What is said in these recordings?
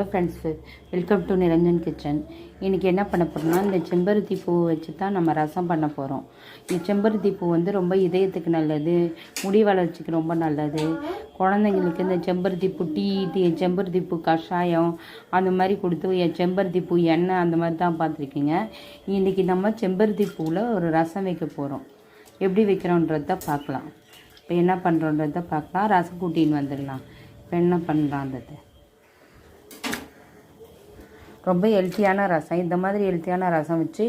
Hello friends welcome to Niranjan kitchen இன்றைக்கி என்ன பண்ண போகிறோம்னா இந்த செம்பருத்தி பூ வச்சு தான் நம்ம ரசம் பண்ண போகிறோம் இந்த செம்பருத்தி பூ வந்து ரொம்ப இதயத்துக்கு நல்லது முடி வளர்ச்சிக்கு ரொம்ப நல்லது. குழந்தைங்களுக்கு இந்த செம்பருத்தி பூ டீ டீ செம்பருத்தி பூ கஷாயம் அந்த மாதிரி கொடுத்து என் செம்பருத்தி பூ எண்ணெய் அந்த மாதிரி தான் பார்த்துருக்கீங்க. இன்றைக்கி நம்ம செம்பருத்தி பூவில் ஒரு ரசம் வைக்க போகிறோம் எப்படி வைக்கிறோன்றத பார்க்கலாம். இப்போ என்ன பண்ணுறோன்றத பார்க்கலாம். ரசம் கூட்டின்னு வந்துடலாம். இப்போ என்ன பண்ணலான்றது ரொம்ப ஹெல்த்தியான ரசம். இந்த மாதிரி ஹெல்த்தியான ரசம் வச்சு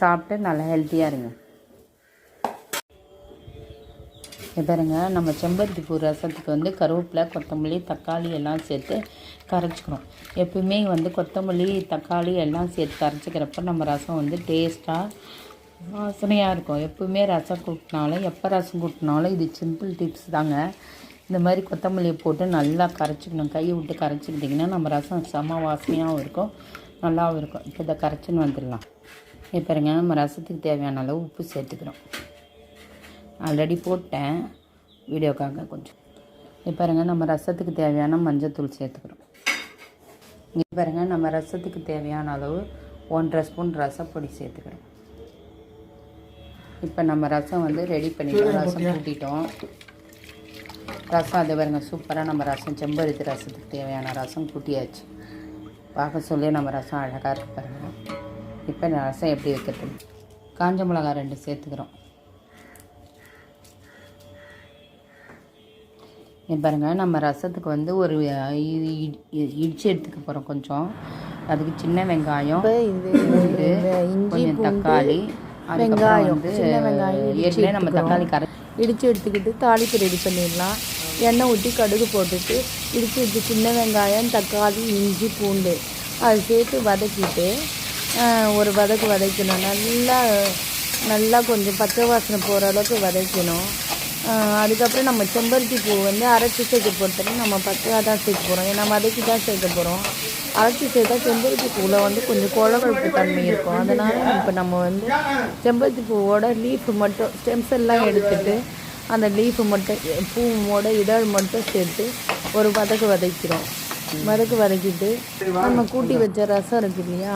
சாப்பிட்டு நல்லா ஹெல்த்தியாக இருங்க. பாருங்க நம்ம செம்பருத்தி பூ ரசத்துக்கு வந்து கருவேப்பிலை கொத்தமல்லி தக்காளி எல்லாம் சேர்த்து கரைச்சிக்கிறோம் எப்பவுமே வந்து கொத்தமல்லி தக்காளி எல்லாம் சேர்த்து கரைச்சிக்கிறப்ப நம்ம ரசம் வந்து டேஸ்ட்டாக வாசனையாக இருக்கும். எப்பவுமே ரசம் கூட்டினாலும் எப்போ ரசம் கூட்டினாலும் இது சிம்பிள் டிப்ஸ் தாங்க. இந்த மாதிரி கொத்தமல்லியை போட்டு நல்லா கரைச்சிக்கணும். கையை விட்டு கரைச்சிக்கிட்டிங்கன்னா நம்ம ரசம் செம வாசனையாகவும் இருக்கும். நல்லாவும் இருக்கும். இப்போ இதை கரைச்சின்னு வந்துடலாம். இப்போ பாருங்க நம்ம ரசத்துக்கு தேவையான அளவு உப்பு சேர்த்துக்கிறோம். ஆல்ரெடி போட்டேன். வீடியோக்காக கொஞ்சம். இப்போ பாருங்க நம்ம ரசத்துக்கு தேவையான மஞ்சத்தூள் சேர்த்துக்கிறோம். இங்கே பாருங்க நம்ம ரசத்துக்கு தேவையான அளவு ஒன்றரை ஸ்பூன் ரசப்பொடி சேர்த்துக்கிறோம். இப்போ நம்ம ரசம் வந்து ரெடி பண்ணிட்டோம். ரசம் கூட்டிட்டோம் ரசம் அது பாருங்க சூப்பராக நம்ம ரசம் செம்பருத்தி ரசத்துக்கு தேவையான ரசம் கூட்டியாச்சு. பார்க்க சொல்லி நம்ம ரசம் அழகாக இருக்கு பாருங்க. இப்போ இந்த ரசம் எப்படி வைக்கிறது? காஞ்ச மிளகா ரெண்டு சேர்த்துக்கிறோம். இங்க பாருங்க நம்ம ரசத்துக்கு வந்து ஒரு இடிச்சு எடுத்துக்க போகிறோம் கொஞ்சம். அதுக்கு சின்ன வெங்காயம் கொஞ்சம் தக்காளி அதுக்கப்புறம் வந்து ஏற்கனவே நம்ம தக்காளி கரை இடித்து எடுத்துக்கிட்டு தாளிப்பு ரெடி பண்ணிடலாம். எண்ணெய் ஊற்றி கடுகு போட்டுட்டு இடித்து வச்சு சின்ன வெங்காயம் தக்காளி இஞ்சி பூண்டு அதை சேர்த்து வதக்கிட்டு ஒரு வதக்கு வதக்கணும். நல்லா நல்லா கொஞ்சம் பச்சை வாசனை போகிற அளவுக்கு வதக்கணும். அதுக்கப்புறம் நம்ம செம்பருத்தி பூ வந்து அரைச்சி சேர்க்க பொறுத்தவரை நம்ம பச்சையாக தான் சேர்க்க போகிறோம் ஏன்னா வதக்கி தான் சேர்க்க போகிறோம் அரைச்சி சேர்த்தா செம்பருத்தி பூவில் வந்து கொஞ்சம் குழகழப்பு தன்மை இருக்கும். அதனால் இப்போ நம்ம வந்து செம்பருத்தி பூவோட லீஃப் மட்டும் ஸ்டெம்ஸ் எல்லாம் எடுத்துட்டு அந்த லீஃப் மட்டும் பூவோட இதழ் மட்டும் சேர்த்து ஒரு வதக்கு வதக்கிறோம். வதக்கு வதக்கிட்டு நம்ம கூட்டி வச்ச ரசம் இருக்கு இல்லையா?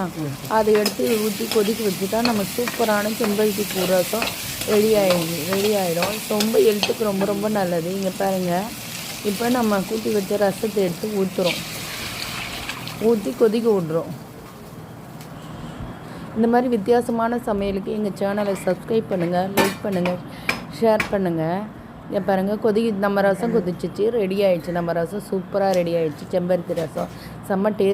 அதை எடுத்து ஊற்றி கொதிக்க வச்சுட்டா நம்ம சூப்பரான செம்பருத்தி பூ ரசம் ரெடி வெளியாயிடும் ரெடி ஆகிடும் ரொம்ப ஹெல்த்துக்கு ரொம்ப ரொம்ப நல்லது. இங்கே பாருங்கள் இப்போ நம்ம கூட்டி வச்ச ரசத்தை எடுத்து ஊற்றுறோம் ஊற்றி கொதிக்க விட்றோம் இந்த மாதிரி வித்தியாசமான சமையலுக்கு எங்கள் சேனலை சப்ஸ்கிரைப் பண்ணுங்கள் லைக் பண்ணுங்கள் ஷேர் பண்ணுங்கள் பாருங்கள் கொதி நம்ம ரசம் கொதிச்சிச்சு ரெடி ஆகிடுச்சு நம்ம ரசம் சூப்பராக ரெடி ஆகிடுச்சு செம்பருத்தி ரசம். செம்ம டேஸ்ட்